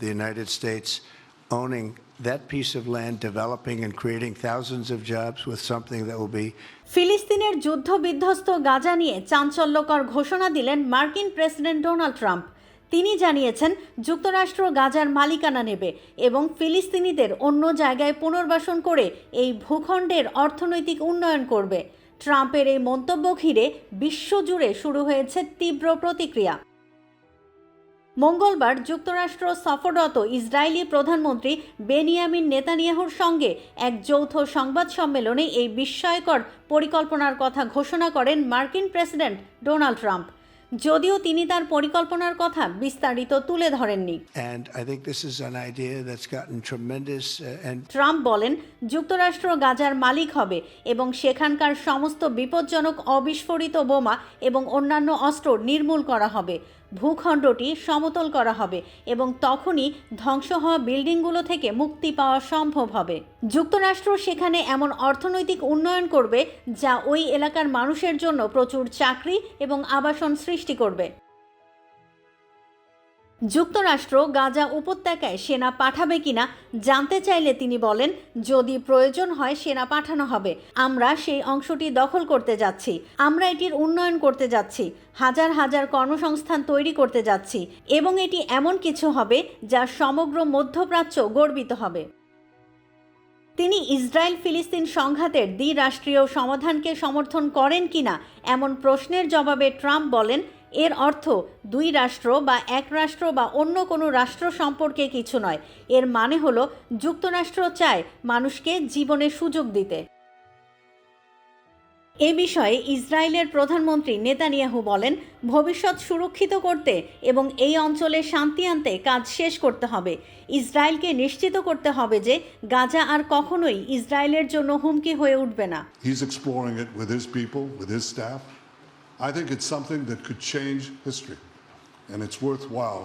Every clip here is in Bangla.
the United States owning that piece of land, developing and creating thousands of jobs with something that will be ফিলিস্তিনের যুদ্ধ বিধ্বস্ত গাজা নিয়ে চাঞ্চল্যকর ঘোষণা দিলেন মার্কিন প্রেসিডেন্ট ডোনাল্ড ট্রাম্প। তিনি জানিয়েছেন যুক্তরাষ্ট্র গাজার মালিকানা নেবে এবং ফিলিস্তিনিদের অন্য জায়গায় পুনর্বাসন করে এই ভূখণ্ডের অর্থনৈতিক উন্নয়ন করবে। ট্রাম্পের এই মন্তব্য ঘিরে বিশ্বজুড়ে শুরু হয়েছে তীব্র প্রতিক্রিয়া। মঙ্গলবার যুক্তরাষ্ট্র সফররত ইসরায়েলি প্রধানমন্ত্রী বেনিয়ামিন নেতানিয়াহুর সঙ্গে এক যৌথ সংবাদ সম্মেলনে এই বিস্ময়কর পরিকল্পনার কথা ঘোষণা করেন মার্কিন প্রেসিডেন্ট ডোনাল্ড ট্রাম্প। যদিও তিনি তার পরিকল্পনার কথা বিস্তারিত তুলে ধরেননি। Uh, ট্রাম্প বলেন যুক্তরাষ্ট্র গাজার মালিক হবে এবং সেখানকার সমস্ত বিপজ্জনক অবিস্ফোরিত বোমা এবং অন্যান্য অস্ত্র নির্মূল করা হবে। ভূখণ্ডটি সমতল করা হবে এবং তখনই ধ্বংস হওয়া বিল্ডিংগুলো থেকে মুক্তি পাওয়া সম্ভব হবে। যুক্তরাষ্ট্র সেখানে এমন অর্থনৈতিক উন্নয়ন করবে যা ওই এলাকার মানুষের জন্য প্রচুর চাকরি এবং আবাসন সৃষ্টি করবে। যুক্তরাষ্ট্র গাজা উপত্যকায় সেনা পাঠাবে কিনা জানতে চাইলে তিনি বলেন, যদি প্রয়োজন হয় সেনা পাঠানো হবে। আমরা সেই অংশটি দখল করতে যাচ্ছি। আমরা এটির উন্নয়ন করতে যাচ্ছি। হাজার হাজার কর্মসংস্থান তৈরি করতে যাচ্ছি। এবং এটি এমন কিছু হবে যা সমগ্র মধ্যপ্রাচ্য গর্বিত হবে। তিনি ইসরায়েল ফিলিস্তিন সংঘাতের দ্বিরাষ্ট্রীয় সমাধানকে সমর্থন করেন কিনা এমন প্রশ্নের জবাবে ট্রাম্প বলেন এর অর্থ দুই রাষ্ট্র বা এক রাষ্ট্র বা অন্য কোনো রাষ্ট্র সম্পর্কে কিছু নয়। এর মানে হলো যুক্তরাষ্ট্র চায় মানুষকে জীবনের সুযোগ দিতে। এ বিষয়ে ইসরায়েলের প্রধানমন্ত্রী নেতানিয়াহু বলেন, ভবিষ্যৎ সুরক্ষিত করতে এবং এই অঞ্চলে শান্তি আনতে কাজ শেষ করতে হবে। ইসরায়েলকে নিশ্চিত করতে হবে যে গাজা আর কখনোই ইসরায়েলের জন্য হুমকি হয়ে উঠবে না। I think it's something that could change history, and it's worthwhile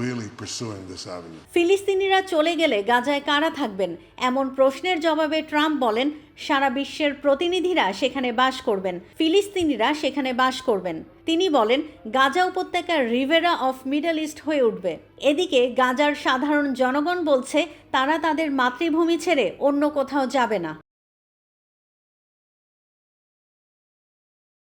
really pursuing this avenue. ফিলিস্তিনিরা চলে গেলে গাজায় কারা থাকবেন? এমন প্রশ্নের জবাবে ট্রাম্প বলেন সারা বিশ্বের প্রতিনিধিরা সেখানে বাস করবেন। ফিলিস্তিনিরা সেখানে বাস করবেন। তিনি বলেন গাজা উপত্যকার রিভেরা অফ মিডল ইস্ট হয়ে উঠবে। এদিকে গাজার সাধারণ জনগণ বলছে তারা তাদের মাতৃভূমি ছেড়ে অন্য কোথাও যাবে না।